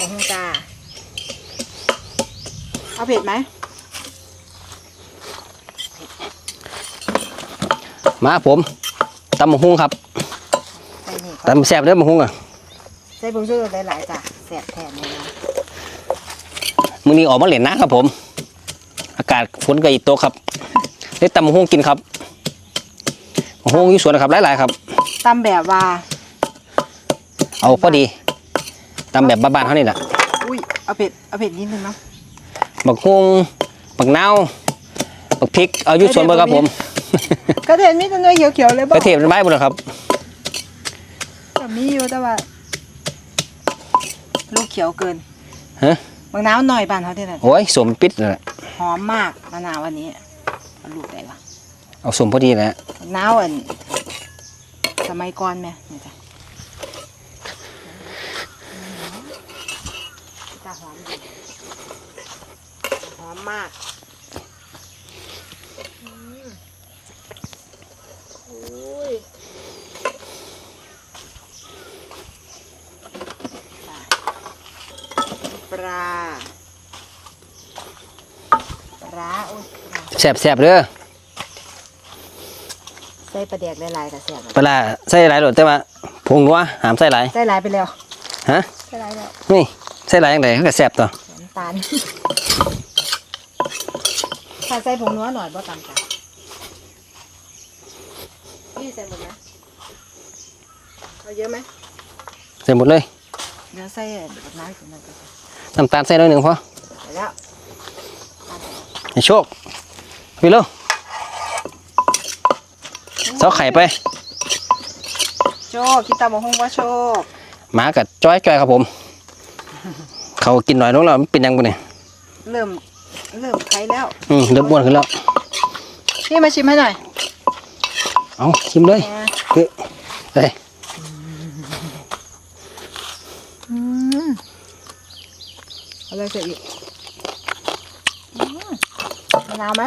ำบักหุ่งจ้าเอาเผ็ดไหมมาผมตำบักหุ่งครับใส่นี่ตำแซ่บเด้อบักหุ่งอะใส่ผงชูรสหลายๆจ้ะแสบแทนเลยนะมื้อนี้ออกมาเล่นนะครับผม อากาศฝนก็อีกตกครับได้ตำบักหุ่งกินครับบักหุ่งอยู่สวนนะครับหลายๆครับ ตำแบบว่าเอาพอดี ตำแบบบ้านๆเขานี่แหละอุ้ยเอาเผ็ดเอาเผ็ดนิดนึงเนาะบักฮุงบักนาวบักพริกเอาอยุสวนเบอร์ครับผมกระเทียมมีแต่เนื้อเขียวๆเลยกบ่ระเทียมเป็นไม้หมดเลยครับแต่มีอยู่แต่ว่าลูกเขียวเกินฮะบางน้ำหน่อยบานเขาที่ไหนโอ้ยสมปิดเลยหอมมากมะนาววันนี้เอาลูกได้ปะเอาสมพอดีแหละบางน้าวอันสมัยก่อนไหมนี่จ้ะจะหอมดีหอ มมากอืมโอ้ยปลาปลาโอ้ยปลาแสบแสบๆเด้อใส่ปลาแดกหลายๆกับเสียบปลาใส่หลายโดดแต่ว่าผงนัวหามใส่หลายใส่หลายไปแล้วฮะใส่หลายแล้วนี่ใส่หลายอย่างไรก็แสบต่อน้ำตาล ถ้าใส่ผงนัวหน่อยบ่ตำกันนี่ใส่หมดนะเอาเยอะไหมใส่หมดเลยเดี๋ยวใส่แบบน้ำถึงนั่นก็ได้น้ำตาลใส่น้อยหนึ่งพอไปแล้วให้โชคพี่เร็วเสาไข่ไป โชคกินตำบักหุ่งว่าโชคหมากับจ้อยจ้อยครับผม เขากินหน่อยลงแล้วมันเป็นยังไงเนี่ยเริ่ม เริ่มไข่แล้ว อืมเริ่มบ้วนขึ้นแล้วนี่มาชิมให้หน่อย เอาชิมเลยแหมคือเอ้ยอืมเอาอะไรใส่อีกอืมมะนาวไหม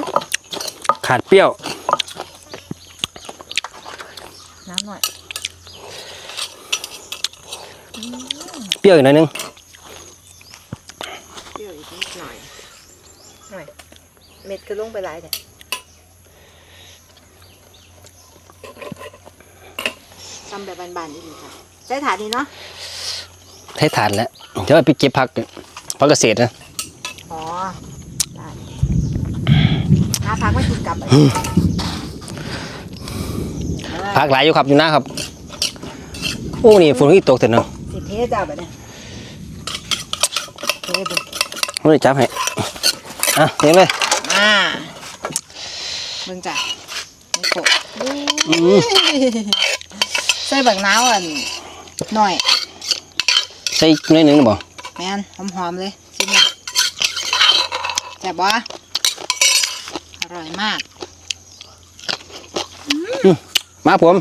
ขาดเปรี้ยว น้ำหน่อย เปรี้ยวอีกหน่อยหนึง เปรี้ยวอีกนิดหน่อย หน่อย เม็ดคือลงไปหลายเนี่ยทำแบบบานๆนี่ดีค่ะใช้ถาดนี้เนาะให้ทานแล้วเดี๋ยวเอาไปเก็บผักผักเกษตรนะอ๋อได้หาพักไม่กินกลับไปผักหลายอยู่ครับอยู่หน้าครับโอ้นี่ฝนที่ตกเถอะเนาะสิเทจ้าแบบนี้เทดูไม่ได้จับให้ อะเลี้ยงเลย มาเบิ่งจ้ะนี่โกะอืม ใส่บักนาวอันหน่อย ใส่หน่อยหนึ่งบ่แมนหอมๆเลยชิมหน่อยแซ่บบ่อร่อยมากมาผม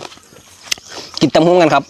กินตำหุ้งกันครับ